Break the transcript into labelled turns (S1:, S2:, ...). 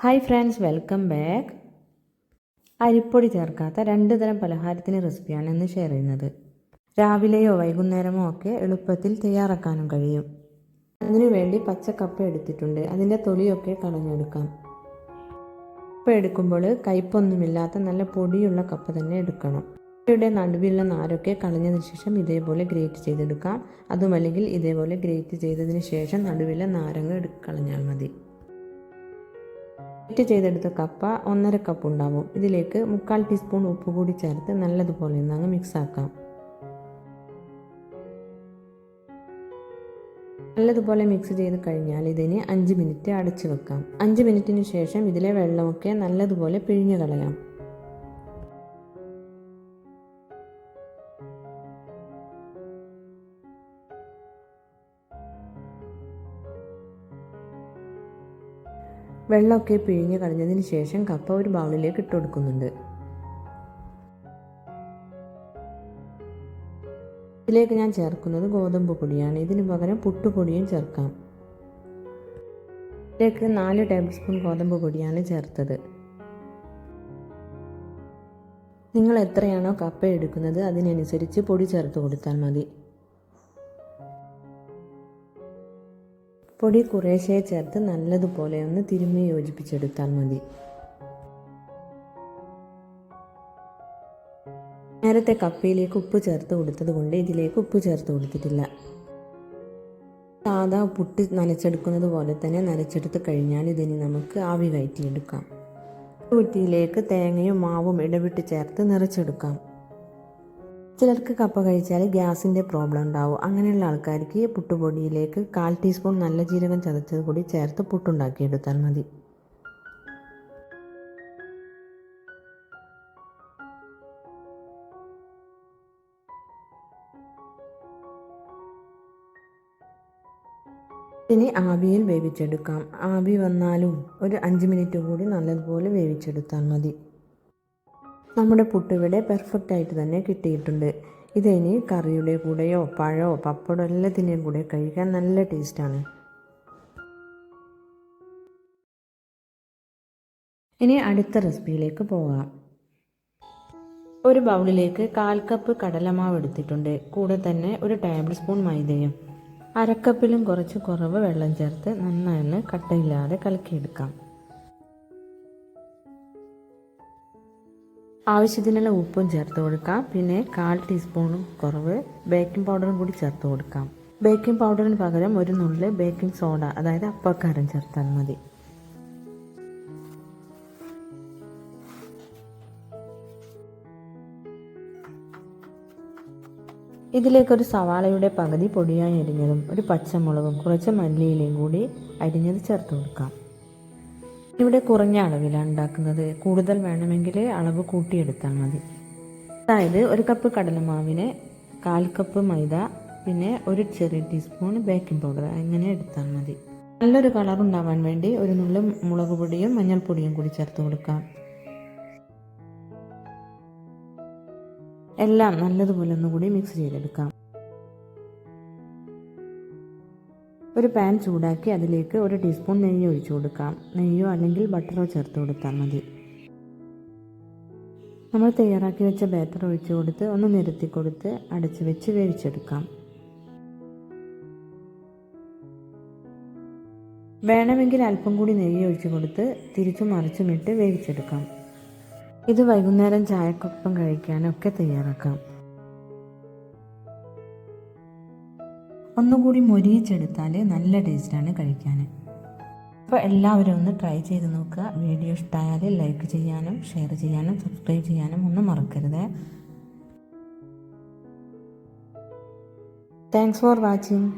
S1: Hi friends welcome back അരിപ്പൊടി ചേർക്കാത്ത രണ്ട് തരം പലഹാരത്തിന് റെസിപ്പിയാണ് ഇന്ന് ഷെയർ ചെയ്യുന്നത്. രാവിലെയോ വൈകുന്നേരമോ ഒക്കെ എളുപ്പത്തിൽ തയ്യാറാക്കാനും കഴിയും. അതിനുവേണ്ടി പച്ചക്കപ്പ എടുത്തിട്ടുണ്ട്. അതിന്റെ തൊലിയൊക്കെ കളഞ്ഞെടുക്കാം. കപ്പ എടുക്കുമ്പോൾ കയ്പൊന്നുമില്ലാത്ത നല്ല പൊടിയുള്ള കപ്പ തന്നെ എടുക്കണം. കപ്പയുടെ നടുവിലുള്ള നാരൊക്കെ കളഞ്ഞതിന് ശേഷം ഇതേപോലെ ഗ്രേറ്റ് ചെയ്തെടുക്കാം. അതുമല്ലെങ്കിൽ ഇതേപോലെ ഗ്രേറ്റ് ചെയ്തതിന് ശേഷം നടുവിലെ നാരങ്ങൾ എടുക്കളഞ്ഞാൽ മതി. ഗ്രേറ്റ് ചെയ്തെടുത്ത കപ്പ ഒന്നര കപ്പ് ഉണ്ടാവും. ഇതിലേക്ക് മുക്കാൽ ടീസ്പൂൺ ഉപ്പ് കൂടി ചേർത്ത് നല്ലതുപോലെ ഒന്ന് അങ്ങ് മിക്സ് ആക്കാം. നല്ലതുപോലെ മിക്സ് ചെയ്ത് കഴിഞ്ഞാൽ ഇതിന് അഞ്ച് മിനിറ്റ് അടച്ചു വെക്കാം. അഞ്ച് മിനിറ്റിന് ശേഷം ഇതിലെ വെള്ളമൊക്കെ നല്ലതുപോലെ പിഴിഞ്ഞു കളയാം. വെള്ളമൊക്കെ പിഴിഞ്ഞ് കളഞ്ഞതിന് ശേഷം കപ്പ ഒരു ബൗളിലേക്ക് ഇട്ട് കൊടുക്കുന്നുണ്ട്. ഇതിലേക്ക് ഞാൻ ചേർക്കുന്നത് ഗോതമ്പ് പൊടിയാണ്. ഇതിന് പകരം പുട്ടുപൊടിയും ചേർക്കാം. ഇതിലേക്ക് നാല് ടേബിൾ സ്പൂൺ ഗോതമ്പ് പൊടിയാണ് ചേർത്തത്. നിങ്ങൾ എത്രയാണോ കപ്പ എടുക്കുന്നത് അതിനനുസരിച്ച് പൊടി ചേർത്ത് കൊടുത്താൽ മതി. പൊടി കുറേശ്ശെ ചേർത്ത് നല്ലതുപോലെ ഒന്ന് തിരുമ്മി യോജിപ്പിച്ചെടുത്താൽ മതി. നേരത്തെ കപ്പയിലേക്ക് ഉപ്പ് ചേർത്ത് കൊടുത്തത് കൊണ്ട് ഇതിലേക്ക് ഉപ്പ് ചേർത്ത് കൊടുത്തിട്ടില്ല. സാധാ പുട്ട് നനച്ചെടുക്കുന്നത് പോലെ തന്നെ നനച്ചെടുത്ത് കഴിഞ്ഞാൽ ഇതിന് നമുക്ക് ആവി കയറ്റിയെടുക്കാം കുറ്റിയിലേക്ക് തേങ്ങയും മാവും ഇടവിട്ട് ചേർത്ത് നിറച്ചെടുക്കാം. ചിലർക്ക് കപ്പ കഴിച്ചാൽ ഗ്യാസിന്റെ പ്രോബ്ലം ഉണ്ടാവും. അങ്ങനെയുള്ള ആൾക്കാർക്ക് പുട്ടുപൊടിയിലേക്ക് കാൽ ടീസ്പൂൺ നല്ല ജീരകം ചതച്ചത് കൂടി ചേർത്ത് പുട്ടുണ്ടാക്കിയെടുത്താൽ മതി. ഇനി ആവിയിൽ വേവിച്ചെടുക്കാം. ആവി വന്നാലും ഒരു അഞ്ച് മിനിറ്റ് കൂടി നല്ലതുപോലെ വേവിച്ചെടുത്താൽ മതി. നമ്മുടെ പുട്ടിവിടെ പെർഫെക്റ്റ് ആയിട്ട് തന്നെ കിട്ടിയിട്ടുണ്ട്. ഇതിനി കറിയുടെ കൂടെയോ പഴമോ പപ്പടോ എല്ലാത്തിന്റെയും കൂടെ കഴിക്കാൻ നല്ല ടേസ്റ്റാണ് ഇനി അടുത്ത റെസിപ്പിയിലേക്ക് പോകാം. ഒരു ബൗളിലേക്ക് കാൽ കപ്പ് കടലമാവ് എടുത്തിട്ടുണ്ട്. കൂടെ തന്നെ ഒരു ടേബിൾ സ്പൂൺ മൈദയും. അരക്കപ്പിലും കുറച്ച് കുറവ് വെള്ളം ചേർത്ത് നന്നായി കട്ടയില്ലാതെ കലക്കിയെടുക്കാം. ആവശ്യത്തിനുള്ള ഉപ്പും ചേർത്ത് കൊടുക്കാം. പിന്നെ കാൽ ടീസ്പൂണും കുറവ് ബേക്കിംഗ് പൗഡറും കൂടി ചേർത്ത് കൊടുക്കാം. ബേക്കിംഗ് പൗഡറിന് പകരം ഒരു നുള്ള് ബേക്കിംഗ് സോഡ അതായത് അപ്പക്കാരം ചേർത്താൽ മതി. ഇതിലേക്കൊരു സവാളയുടെ പകുതി പൊടിയായി അരിഞ്ഞതും ഒരു പച്ചമുളകും കുറച്ച് മല്ലിയിലയും കൂടി അരിഞ്ഞത് ചേർത്ത് കൊടുക്കാം. ഇവിടെ കുറഞ്ഞ അളവിലാണ് ഉണ്ടാക്കുന്നത്. കൂടുതൽ വേണമെങ്കിൽ അളവ് കൂട്ടിയെടുത്താൽ മതി. അതായത് ഒരു കപ്പ് കടലമാവിന് കാൽ കപ്പ് മൈദ പിന്നെ ഒരു ചെറിയ ടീസ്പൂൺ ബേക്കിംഗ് പൗഡർ അങ്ങനെ എടുത്താൽ മതി. നല്ലൊരു കളർ ഉണ്ടാവാൻ വേണ്ടി ഒരു നുള്ളു മുളക് പൊടിയും മഞ്ഞൾപ്പൊടിയും കൂടി ചേർത്ത് കൊടുക്കാം. എല്ലാം നല്ലതുപോലെ ഒന്നുകൂടി മിക്സ് ചെയ്തെടുക്കാം. ഒരു പാൻ ചൂടാക്കി അതിലേക്ക് ഒരു ടീസ്പൂൺ നെയ്യ് ഒഴിച്ചു കൊടുക്കാം. നെയ്യോ അല്ലെങ്കിൽ ബട്ടറോ ചേർത്ത് കൊടുത്താൽ മതി. നമ്മൾ തയ്യാറാക്കി വെച്ച ബാറ്റർ ഒഴിച്ചു കൊടുത്ത് ഒന്ന് നിരത്തി കൊടുത്ത് അടച്ച് വെച്ച് വേവിച്ചെടുക്കാം. വേണമെങ്കിൽ അല്പം കൂടി നെയ്യ് ഒഴിച്ചു കൊടുത്ത് തിരിച്ചും മറിച്ചുമിട്ട് വേവിച്ചെടുക്കാം. ഇത് വൈകുന്നേരം ചായക്കൊപ്പം കഴിക്കാനൊക്കെ തയ്യാറാക്കാം. ഒന്നുകൂടി മൊരിയിച്ചെടുത്താൽ നല്ല ടേസ്റ്റാണ് കഴിക്കാൻ അപ്പോൾ എല്ലാവരും ഒന്ന് ട്രൈ ചെയ്ത് നോക്കുക. വീഡിയോ ഇഷ്ടമായാൽ ലൈക്ക് ചെയ്യാനും ഷെയർ ചെയ്യാനും സബ്സ്ക്രൈബ് ചെയ്യാനും ഒന്നും മറക്കരുത്. Thanks for watching